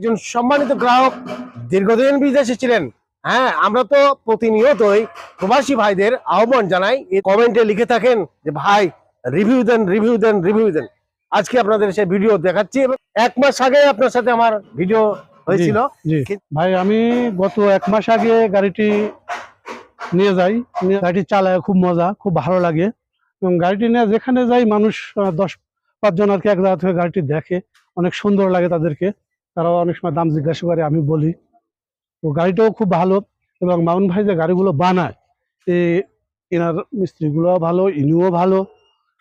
একজন সম্মানিত গ্রাহক দীর্ঘদিন বিদেশে ছিলেন। হ্যাঁ আমরা তো প্রতিনিয়তই প্রবাসী ভাইদের আহ্বান জানাই। এই কমেন্টে লিখে থাকেন যে ভাই রিভিউ দেন রিভিউ দেন রিভিউ দেন। আজকে আপনাদের সেই ভিডিও দেখাচ্ছি এবং এক মাস আগে আপনার সাথে আমার ভিডিও হয়েছিল। ভাই আমি গত এক মাস আগে গাড়িটি নিয়ে যাই। গাড়িটি চালায় খুব মজা খুব ভালো লাগে। এবং গাড়িটি নিয়ে যেখানে যাই মানুষ দশ পাঁচজন আর কি এক জায়গা থেকে গাড়িটি দেখে। অনেক সুন্দর লাগে তাদেরকে। তারাও অনেক সময় দাম জিজ্ঞাসা করে, আমি বলি। তো গাড়িটাও খুব ভালো এবং মামুন ভাই যে গাড়িগুলো বানায়, এ এনার মিস্ত্রিগুলোও ভালো, ইনিও ভালো।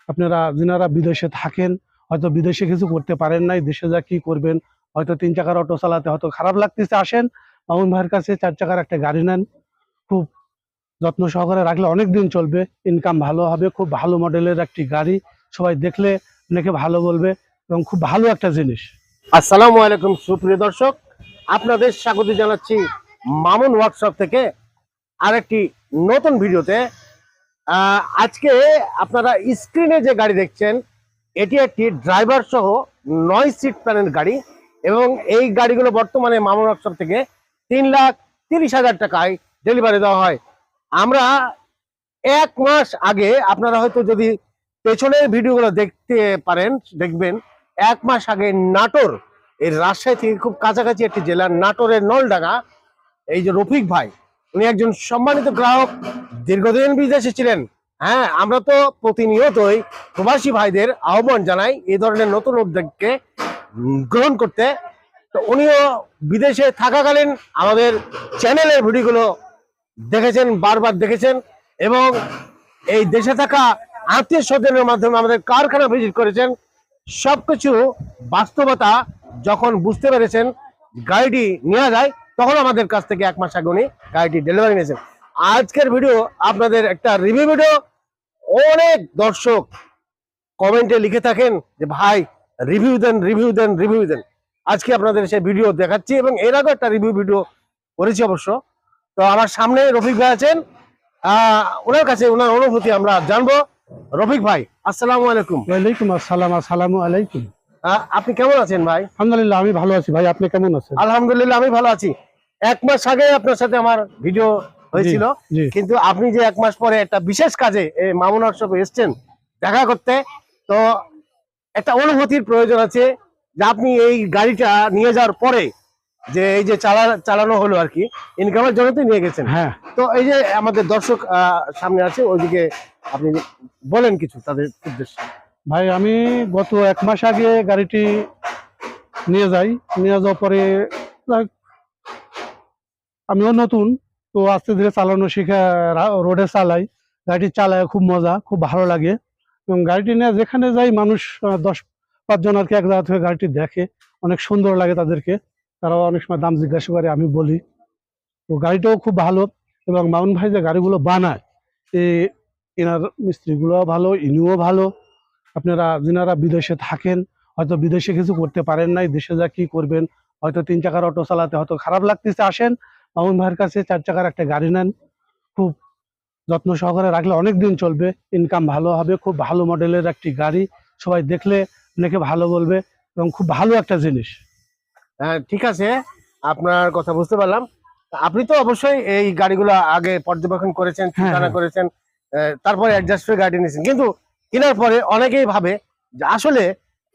আপনারা, যিনারা বিদেশে থাকেন, হয়তো বিদেশে কিছু করতে পারেন নাই, দেশে যা কি করবেন, হয়তো তিন চাকার অটো চালাতে হয়তো খারাপ লাগতেছে, আসেন। মামুন ভাইয়ের কাছে চার চাকার একটা গাড়ি নেন। খুব যত্ন সহকারে রাখলে অনেক দিন চলবে ইনকাম ভালো হবে, খুব ভালো মডেলের একটি গাড়ি, সবাই দেখলে অনেকে ভালো বলবে এবং খুব ভালো একটা জিনিস। আসসালামু আলাইকুম, সুপ্রিয় দর্শক। আপনাদের স্বাগত জানাচ্ছি মামুন ওয়ার্কশপ থেকে আরেকটি নতুন ভিডিওতে। আজকে আপনারা স্ক্রিনে যে গাড়ি দেখছেন, এটি একটি ড্রাইভার সহ নয় সিট প্যানেল গাড়ি এবং এই গাড়িগুলো বর্তমানে মামুন ওয়ার্কশপ থেকে তিন লাখ তিরিশ হাজার টাকায় ডেলিভারি দেওয়া হয়। আমরা এক মাস আগে আপনারা হয়তো যদি পেছনের ভিডিওগুলো দেখতে পারেন, দেখবেন, এক মাস আগে নাটোর এই রাজশাহী থেকে খুব কাছাকাছি একটি জেলা, নাটোরের নলডাঙ্গা। এই যে রফিক ভাই, উনি একজন সম্মানিত গ্রাহক, দীর্ঘদিন বিদেশে ছিলেন। হ্যাঁ আমরা তো প্রতিনিয়তই প্রবাসী ভাইদের আহ্বান জানাই এই ধরনের নতুন উদ্যোগকে গ্রহণ করতে। তো উনিও বিদেশে থাকাকালীন আমাদের চ্যানেলের ভিডিওগুলো দেখেছেন, বারবার দেখেছেন এবং এই দেশে থাকা আত্মীয় স্বজনের মাধ্যমে আমাদের কারখানা ভিজিট করেছেন। সবকিছু বাস্তবতা যখন বুঝতে পেরেছেন গাড়িটি নেওয়া যায়, তখন আমাদের কাছ থেকে এক মাস আগে উনি গাড়িটি ডেলিভারি নিয়েছেন। আজকের ভিডিও আপনাদের একটা রিভিউ ভিডিও অনেক দর্শক কমেন্টে লিখে থাকেন যে, ভাই রিভিউ দেন রিভিউ দেন রিভিউ দেন। আজকে আপনাদের সেই ভিডিও দেখাচ্ছি এবং এর আগেও একটা রিভিউ ভিডিও করেছি অবশ্য। তো আমার সামনে রফিক ভাই আছেন। ওনার কাছে ওনার অনুভূতি আমরা জানব। রফিক ভাই, আসসালামু আলাইকুম। ওয়ালাইকুম আসসালাম, আসসালামু আলাইকুম। আপনি কেমন আছেন ভাই? আলহামদুলিল্লাহ আমি ভালো আছি ভাই। আপনি কেমন আছেন? আলহামদুলিল্লাহ আমি ভালো আছি। এক মাস আগে আপনার সাথে আমার ভিডিও হয়েছিল। কিন্তু আপনি যে এক মাস পরে একটা বিশেষ কাজে মামুন হোয়াটসঅ্যাপে এসছেন দেখা করতে তো একটা অনুভূতির প্রয়োজন আছে যে আপনি এই গাড়িটা নিয়ে যাওয়ার পরে যে এই যে চালা চালানো হলো আর কি ইনকামের জন্য তো নিয়ে গেছেন। হ্যাঁ। তো এই যে আমাদের দর্শক সামনে আছে ওইদিকে আপনি বলেন কিছু তাদের উদ্দেশ্যে। ভাই, আমি গত এক মাস আগে গাড়িটি নিয়ে যাই। নিয়ে যাওয়ার পরে আমিও নতুন, তো আস্তে ধীরে চালানো শিখে রোডে চালাই। গাড়িটি চালায়, খুব মজা, খুব ভালো লাগে। এবং গাড়িটি নিয়ে যেখানে যাই, মানুষ দশ পাঁচজন আর কি এক জায়গা থেকে গাড়িটি দেখে। অনেক সুন্দর লাগে তাদেরকে। তারাও অনেক সময় দাম জিজ্ঞাসা করে, আমি বলি। তো গাড়িটাও খুব ভালো এবং মামুন ভাই যে গাড়িগুলো বানায় এই এনার মিস্ত্রিগুলোও ভালো, ইনিও ভালো। আপনারা যিনারা বিদেশে থাকেন হয়তো বিদেশে কিছু করতে পারেন নাই দেশে যা কি করবেন হয়তো তিন চাকার অটো চালাতে হয়তো খারাপ লাগতেছে আসেন মামুন ভাইয়ের কাছে চার চাকার একটা গাড়ি নেন খুব যত্ন সহকারে রাখলে অনেক দিন চলবে ইনকাম ভালো হবে খুব ভালো মডেলের একটি গাড়ি সবাই দেখলে অনেকে ভালো বলবে এবং খুব ভালো একটা জিনিস। হ্যাঁ ঠিক আছে আপনার কথা বুঝতে পারলাম। আপনি তো অবশ্যই এই গাড়িগুলো আগে পর্যবেক্ষণ করেছেন ঠিকানা হ্যাঁ। করেছেন তারপরে অ্যাডজাস্ট হয়ে গাড়ি নিয়েছেন। কিন্তু কেনার পরে অনেকেই ভাবে যে আসলে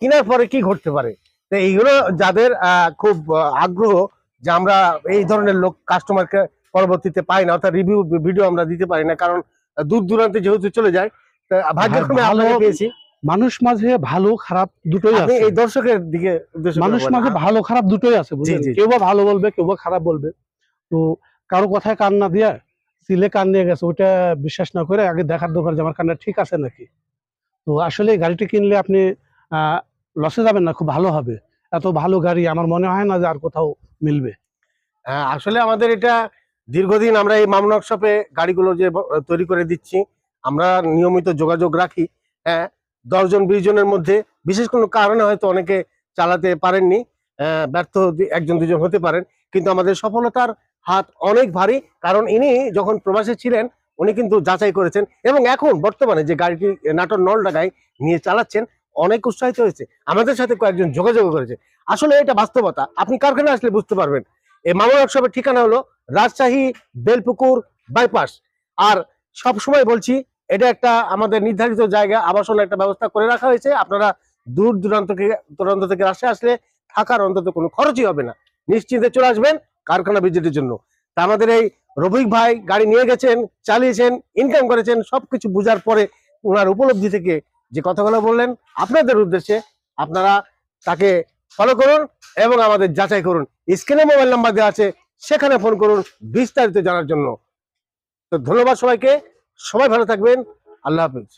কেনার পরে কি ঘটতে পারে। তো এইগুলো যাদের খুব আগ্রহ যে আমরা এই ধরনের লোক কাস্টমারকে পরবর্তীতে পাই না অর্থাৎ রিভিউ ভিডিও আমরা দিতে পারি না কারণ দূর দূরান্তে যেহেতু চলে যায় তা ভাগ্যক্রমে ভালো- আপনাকে পেয়েছি। মানুষ মাঝে ভালো খারাপ দুটোই আছে। এই দর্শকের দিকে মানুষ মাঝে ভালো খারাপ দুটোই আছে। কেউ বা ভালো বলবে কেউ বা খারাপ বলবে। তো কারও কথায় কান না দিয়ে সিলে কান নিয়ে গেছে ওইটা বিশ্বাস না করে আগে দেখার দরকার যে আমার কান্না ঠিক আছে নাকি? তো আসলে গাড়িটি কিনলে আপনি লসে যাবেন না, খুব ভালো হবে। এত ভালো গাড়ি আমার মনে হয় না যে আর কোথাও মিলবে। হ্যাঁ আসলে আমাদের এটা দীর্ঘদিন আমরা এই মামুন শপে গাড়িগুলো যে তৈরি করে দিচ্ছি, আমরা নিয়মিত যোগাযোগ রাখি। হ্যাঁ দশজন, বিশ জনের মধ্যে, বিশেষ কোনো কারণে হয়তো অনেকে চালাতে পারেননি ব্যর্থ একজন, দুজন হতে পারেন। কিন্তু আমাদের সফলতার হাত অনেক ভারী, কারণ ইনি যখন প্রবাসে ছিলেন উনি কিন্তু যাচাই করেছেন এবং এখন বর্তমানে যে গাড়িটি নাটোর নলডাগায় নিয়ে চালাচ্ছেন, অনেক উৎসাহিত হয়েছে। আমাদের সাথে কয়েকজন যোগাযোগ করেছে। আসলে এটা বাস্তবতা। আপনি কারখানা আসলে বুঝতে পারবেন। এই মামুন ওয়ার্কশপের ঠিকানা হলো রাজশাহী, বেলপুকুর, বাইপাস। আর সব সময় বলছি, এটা একটা আমাদের নির্ধারিত জায়গা, আবাসন একটা ব্যবস্থা করে রাখা হয়েছে। আপনারা দূর দূরান্ত থেকে দূরান্ত থেকে রাশে আসলে থাকার অন্তত কোনো খরচই হবে না। নিশ্চিন্তে চলে আসবেন কারখানা ভিজিটের জন্য। তা আমাদের এই রবিক ভাই গাড়ি নিয়ে গেছেন, চালিয়েছেন ইনকাম করেছেন, সবকিছু বুঝার পরে ওনার উপলব্ধি থেকে যে কথাগুলো বললেন, আপনাদের উদ্দেশ্যে আপনারা তাকে ফলো করুন এবং আমাদের যাচাই করুন। স্ক্রিনে মোবাইল নাম্বার দেওয়া আছে, সেখানে ফোন করুন বিস্তারিত জানার জন্য। তো ধন্যবাদ সবাইকে, সবাই ভালো থাকবেন, আল্লাহ হাফিজ।